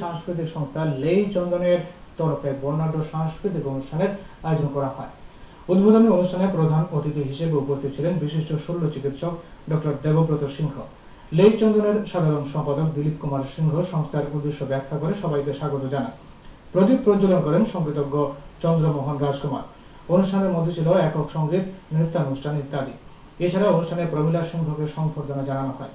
সাংস্কৃতিক সংস্থা লেই চন্দনের তরফে বর্ণাঢ্য সাংস্কৃতিক অনুষ্ঠানের আয়োজন করা হয়। উদ্বোধনী অনুষ্ঠানে প্রধান অতিথি হিসেবে উপস্থিত ছিলেন বিশিষ্ট শল্য চিকিৎসক ডক্টর দেবব্রত সিংহ। লেই চন্দনের সাধারণ সম্পাদক দিলীপ কুমার সিংহ সংস্থার উদ্দেশ্য ব্যাখ্যা করে সবাইকে স্বাগত জানান। প্রদীপ প্রজ্বলন করেন সংগীতজ্ঞ চন্দ্রমোহন রাজকুমার। অনুষ্ঠানের মধ্যে ছিল একক সংগীত, নৃত্যানুষ্ঠান ইত্যাদি। এছাড়া অনুষ্ঠানে প্রমীলা সিংহকে সংবর্ধনা জানানো হয়।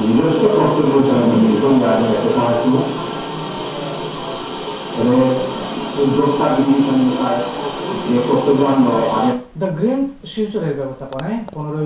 নিজস্ব আমি নির্ভর আমি এতে পারছি উদ্যোক্তা বিধি সংস্থায় যে কর্তব্য আমরা দ্য গ্রিন শিলচরের ব্যবস্থাপনায় পনেরোই